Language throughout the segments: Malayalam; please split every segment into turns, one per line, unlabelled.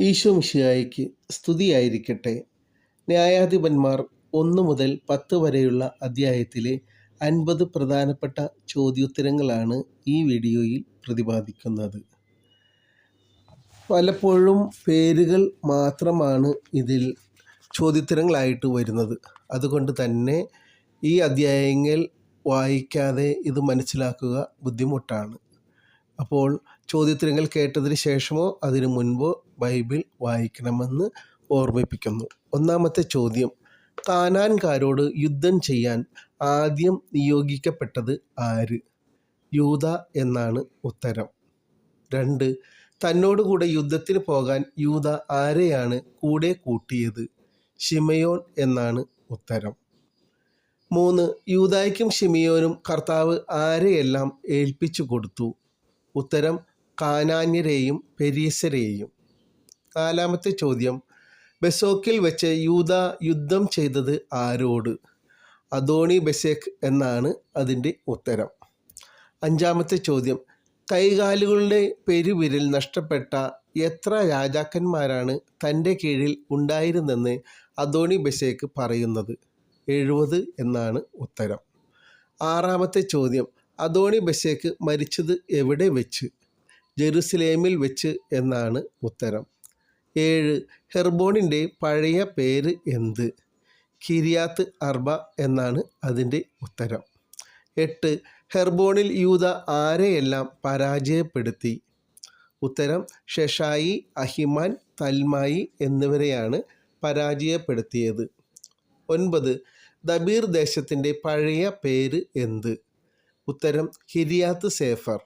ഈശോ മിഷിയായിക്ക് സ്തുതിയായിരിക്കട്ടെ. ന്യായാധിപന്മാർ ഒന്ന് മുതൽ പത്ത് വരെയുള്ള അധ്യായത്തിലെ അൻപത് പ്രധാനപ്പെട്ട ചോദ്യോത്തരങ്ങളാണ് ഈ വീഡിയോയിൽ പ്രതിപാദിക്കുന്നത്. പലപ്പോഴും പേരുകൾ മാത്രമാണ് ഇതിൽ ചോദ്യോത്തരങ്ങളായിട്ട് വരുന്നത്. അതുകൊണ്ട് തന്നെ ഈ അധ്യായങ്ങൾ വായിക്കാതെ ഇത് മനസ്സിലാക്കുക ബുദ്ധിമുട്ടാണ്. അപ്പോൾ ചോദ്യോത്തരങ്ങൾ കേട്ടതിന് ശേഷമോ അതിനു മുൻപോ ബൈബിൾ വായിക്കണമെന്ന് ഓർമ്മിപ്പിക്കുന്നു. ഒന്നാമത്തെ ചോദ്യം കാനാൻകാരോട് യുദ്ധം ചെയ്യാൻ ആദ്യം നിയോഗിക്കപ്പെട്ടത് ആര്? യൂത എന്നാണ് ഉത്തരം. രണ്ട് തന്നോടുകൂടെ യുദ്ധത്തിന് പോകാൻ യൂത ആരെയാണ് കൂടെ കൂട്ടിയത്? ഷിമയോൻ എന്നാണ് ഉത്തരം. മൂന്ന് യൂതായ്ക്കും ഷിമിയോനും കർത്താവ് ആരെയെല്ലാം ഏൽപ്പിച്ചു കൊടുത്തു? ഉത്തരം കാനാന്യരെയും പെരീസരെയും നാലാമത്തെ ചോദ്യം. ബെസോക്കിൽ വെച്ച് യൂത യുദ്ധം ചെയ്തത് ആരോട്? അദോണി ബെസേക്ക് എന്നാണ് അതിന്റെ ഉത്തരം. അഞ്ചാമത്തെ ചോദ്യം. കൈകാലുകളുടെ പെരുവിരൽ നഷ്ടപ്പെട്ട എത്ര രാജാക്കന്മാരാണ് തന്റെ കീഴിൽ ഉണ്ടായിരുന്നെന്ന് അദോണി ബെസേക്ക് പറയുന്നത്? എഴുപത് എന്നാണ് ഉത്തരം. ആറാമത്തെ ചോദ്യം. അദോണി ബെസേക്ക് മരിച്ചത് എവിടെ വെച്ച്? ജെറുസലേമിൽ വെച്ച് എന്നാണ് ഉത്തരം. ഏഴ് ഹെർബോണിന്റെ പഴയ പേര് എന്ത്? കിരിയാത്ത് അർബ എന്നാണ് അതിന്റെ ഉത്തരം. എട്ട് ഹെർബോണിൽ യൂത ആരെയെല്ലാം പരാജയപ്പെടുത്തി? ഉത്തരം ഷെഷായി അഹിമാൻ തൽമായി എന്നിവരെയാണ് പരാജയപ്പെടുത്തിയത്. ഒൻപത് ദബീർ ദേശത്തിന്റെ പഴയ പേര് എന്ത്? ഉത്തരം ഹിരിയാത്ത് സേഫർ.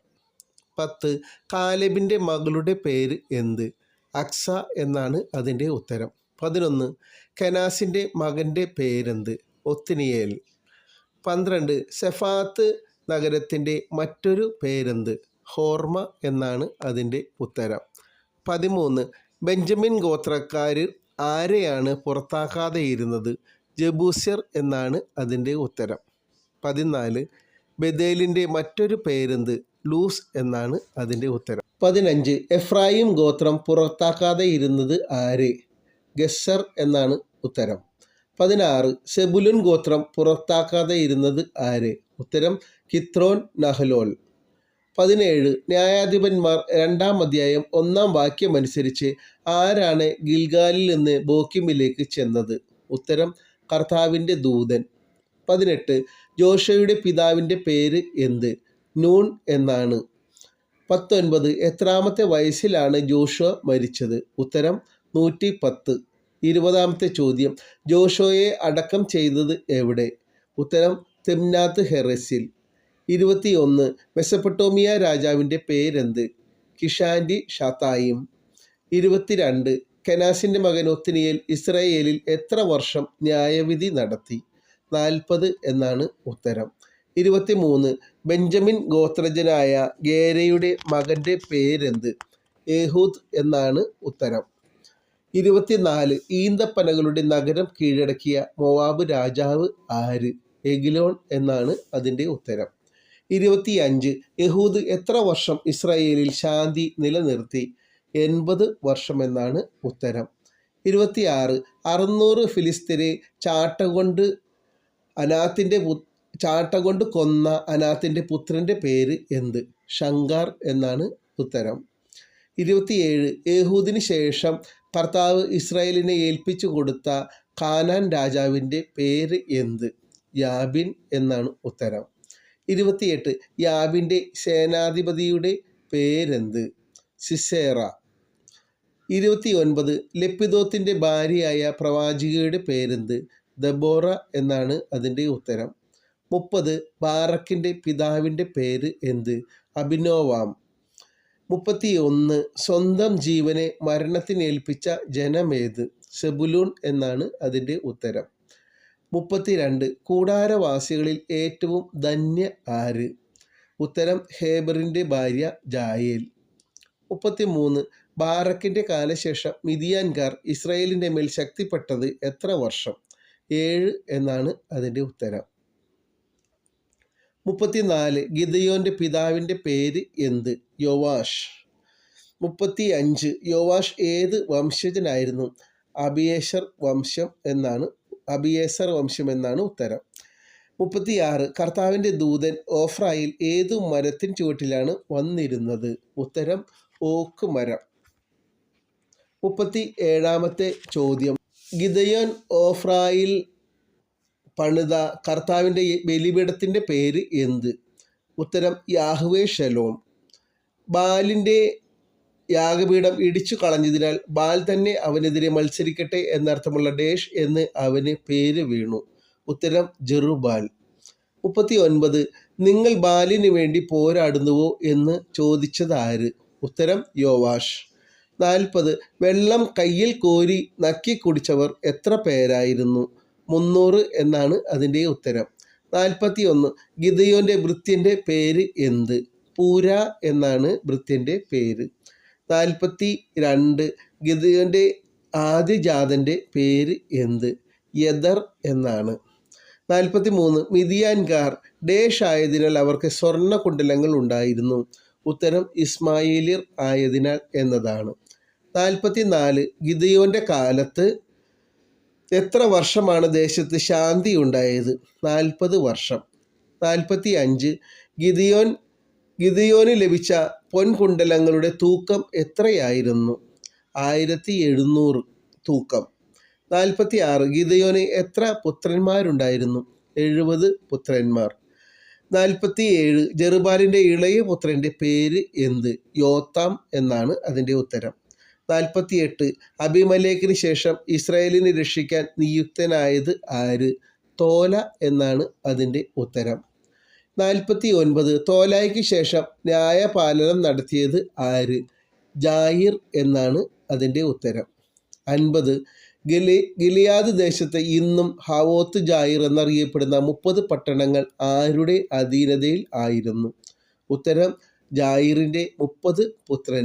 പത്ത്. കാലെബിന്റെ മകളുടെ പേര് എന്ത്? അക്സ എന്നാണ് അതിന്റെ ഉത്തരം. പതിനൊന്ന്. കനാസിന്റെ മകന്റെ പേരെന്ത്? ഒത്തിനിയേൽ. പന്ത്രണ്ട്. സെഫാത്ത് നഗരത്തിന്റെ മറ്റൊരു പേരെന്ത്? ഹോർമ എന്നാണ് അതിന്റെ ഉത്തരം. പതിമൂന്ന്. ബെഞ്ചമിൻ ഗോത്രക്കാരിൽ ആരെയാണ് പുറത്താക്കാതെ ഇരുന്നത്? ജബൂസ്യർ എന്നാണ് അതിന്റെ ഉത്തരം. പതിനാല്. ബദേലിന്റെ മറ്റൊരു പേരെന്ത്? ലൂസ് എന്നാണ് അതിന്റെ ഉത്തരം. പതിനഞ്ച് എഫ്രായിം ഗോത്രം പുറത്താക്കാതെ ഇരുന്നത് ആര്? ഗസ്സർ എന്നാണ് ഉത്തരം. പതിനാറ് സെബുലുൻ ഗോത്രം പുറത്താക്കാതെ ഇരുന്നത് ആര്? ഉത്തരം കിത്രോൻ നഹലോൽ. പതിനേഴ് ന്യായാധിപന്മാർ രണ്ടാം അധ്യായം ഒന്നാം വാക്യം അനുസരിച്ച് ആരാണ് ഗിൽഗാലിൽ നിന്ന് ബോക്കിമിലേക്ക് ചെന്നത്? ഉത്തരം കർത്താവിന്റെ ദൂതൻ. പതിനെട്ട് ജോഷയുടെ പിതാവിന്റെ പേര് എന്ത്? നൂൺ എന്നാണ്. പത്തൊൻപത് എത്രാമത്തെ വയസ്സിലാണ് ജോഷുവ മരിച്ചത്? ഉത്തരം നൂറ്റി പത്ത് ഇരുപതാമത്തെ ചോദ്യം ജോഷോയെ അടക്കം ചെയ്തത് എവിടെ? ഉത്തരം തെംനാത്ത് ഹെറസിൽ. ഇരുപത്തിയൊന്ന് മെസപ്പട്ടോമിയ രാജാവിന്റെ പേരെന്ത്? കിഷാൻഡി ഷാത്തായും. ഇരുപത്തിരണ്ട് കനാസിന്റെ മകൻ ഒത്തിനിയേൽ ഇസ്രയേലിൽ എത്ര വർഷം ന്യായവിധി നടത്തി? നാൽപ്പത് എന്നാണ് ഉത്തരം. ഇരുപത്തിമൂന്ന് ബെഞ്ചമിൻ ഗോത്രജനായ ഗേരയുടെ മകന്റെ പേരെന്ത്? ഏഹൂദ് എന്നാണ് ഉത്തരം. ഇരുപത്തിനാല് ഈന്തപ്പനകളുടെ നഗരം കീഴടക്കിയ മൊവാബ് രാജാവ് ആര്? എഗിലോൺ എന്നാണ് അതിന്റെ ഉത്തരം. ഇരുപത്തിയഞ്ച് യഹൂദ് എത്ര വർഷം ഇസ്രായേലിൽ ശാന്തി നിലനിർത്തി? എൺപത് വർഷമെന്നാണ് ഉത്തരം. ഇരുപത്തിയാറ് അറുന്നൂറ് ഫിലിസ്തീനെ ചാട്ടകൊണ്ട് അനാത്തിന്റെ ചാട്ട കൊണ്ട് കൊന്ന അനാത്തിന്റെ പുത്രന്റെ പേര് എന്ത്? ഷങ്കാർ എന്നാണ് ഉത്തരം. ഇരുപത്തിയേഴ് യേഹൂദിന് ശേഷം ഭർത്താവ് ഇസ്രായേലിനെ ഏൽപ്പിച്ചു കൊടുത്ത കാനാൻ രാജാവിന്റെ പേര് എന്ത്? യാബിൻ എന്നാണ് ഉത്തരം. ഇരുപത്തിയെട്ട് യാബിന്റെ സേനാധിപതിയുടെ പേരെന്ത്? സിസേറ. ഇരുപത്തി ഒൻപത് ലപ്പിദോത്തിന്റെ ഭാര്യയായ പ്രവാചികയുടെ പേരെന്ത്? ദബോറ എന്നാണ് അതിന്റെ ഉത്തരം. മുപ്പത് ബാറക്കിന്റെ പിതാവിന്റെ പേര് എന്ത്? അഭിനോവാം മുപ്പത്തി ഒന്ന് സ്വന്തം ജീവനെ മരണത്തിനേൽപ്പിച്ച ജനമേത്? സെബുലൂൺ എന്നാണ് അതിന്റെ ഉത്തരം. മുപ്പത്തിരണ്ട് കൂടാരവാസികളിൽ ഏറ്റവും ധന്യ ആര്? ഉത്തരം ഹേബറിന്റെ ഭാര്യ ജായേൽ. മുപ്പത്തിമൂന്ന് ബാറക്കിന്റെ കാലശേഷം മിതിയാൻകാർ ഇസ്രായേലിന്റെ മേൽ ശക്തിപ്പെട്ടത് എത്ര വർഷം? ഏഴ് എന്നാണ് അതിന്റെ ഉത്തരം. മുപ്പത്തിനാല് ഗിദയോന്റെ പിതാവിന്റെ പേര് എന്ത്? യോവാഷ്. മുപ്പത്തി അഞ്ച് യോവാഷ് ഏത് വംശജനായിരുന്നു? അബിയേശർ വംശം എന്നാണ് അബിയേസർ വംശം എന്നാണ് ഉത്തരം. മുപ്പത്തിയാറ് കർത്താവിന്റെ ദൂതൻ ഓഫ്രായിൽ ഏതു മരത്തിൻ ചുവട്ടിലാണ് വന്നിരുന്നത്? ഉത്തരം ഓക്ക് മരം. മുപ്പത്തി ഏഴാമത്തെ ചോദ്യം. ഗിദയോൻ ഓഫ്രായിൽ പണിത കർത്താവിന്റെ ബലിപീഠത്തിന്റെ പേര് എന്ത്? ഉത്തരം യാഹുവേ ഷലോം ബാലിന്റെ യാഗപീഠം ഇടിച്ചു കളഞ്ഞതിനാൽ ബാൽ തന്നെ അവനെതിരെ മത്സരിക്കട്ടെ എന്നർത്ഥമുള്ള ഡേഷ് എന്ന് അവന് പേര് വീണു. ഉത്തരം ജെറുബാൽ. മുപ്പത്തി ഒൻപത് നിങ്ങൾ ബാലിന് വേണ്ടി പോരാടുന്നുവോ എന്ന് ചോദിച്ചത് ആര് ഉത്തരം യോവാഷ്. നാൽപ്പത് വെള്ളം കയ്യിൽ കോരി നക്കി കുടിച്ചവർ എത്ര പേരായിരുന്നു? മുന്നൂറ് എന്നാണ് അതിന്റെ ഉത്തരം. നാൽപ്പത്തി ഒന്ന് ഗിദയോന്റെ ഭൃത്യന്റെ പേര് എന്ത്? പൂര എന്നാണ് ഭൃത്യന്റെ പേര്. നാൽപ്പത്തി രണ്ട് ഗിദയോന്റെ ആദ്യജാതന്റെ പേര് എന്ത്? യദർ എന്നാണ്. നാൽപ്പത്തി മൂന്ന് മിതിയാൻകാർ ഡേഷ് ആയതിനാൽ അവർക്ക് സ്വർണ കുണ്ടലങ്ങൾ ഉണ്ടായിരുന്നു. ഉത്തരം ഇസ്മായിലിർ ആയതിനാൽ എന്നതാണ്. നാൽപ്പത്തി നാല് ഗിദയോന്റെ കാലത്ത് എത്ര വർഷമാണ് ദേശത്ത് ശാന്തി ഉണ്ടായത് നാൽപ്പത് വർഷം. നാൽപ്പത്തി അഞ്ച് ഗിദിയോൻ ഗിദിയോന് ലഭിച്ച പൊൻകുണ്ടലങ്ങളുടെ തൂക്കം എത്രയായിരുന്നു? ആയിരത്തി എഴുന്നൂറ് തൂക്കം. നാൽപ്പത്തി ആറ് ഗിതയോന് എത്ര പുത്രന്മാരുണ്ടായിരുന്നു? എഴുപത് പുത്രന്മാർ. നാൽപ്പത്തി ഏഴ് ജെറുബാലിന്റെ ഇളയ പുത്രന്റെ പേര് എന്ത്? യോത്താം എന്നാണ് അതിന്റെ ഉത്തരം. നാൽപ്പത്തി എട്ട് അഭിമലേഖിന് ശേഷം ഇസ്രായേലിനെ രക്ഷിക്കാൻ നിയുക്തനായത് ആര്? തോല എന്നാണ് അതിന്റെ ഉത്തരം. നാൽപ്പത്തി ഒൻപത് തോലായ്ക്ക് ശേഷം ന്യായപാലനം നടത്തിയത് ആര്? ജായിർ എന്നാണ് അതിന്റെ ഉത്തരം. അൻപത്. ഗലി ഗിലിയാദ് ദേശത്ത് ഇന്നും ഹവോത്ത് ജായിർ എന്നറിയപ്പെടുന്ന മുപ്പത് പട്ടണങ്ങൾ ആരുടെ അധീനതയിൽ ആയിരുന്നു? ഉത്തരം ജായിറിന്റെ മുപ്പത് പുത്രൻ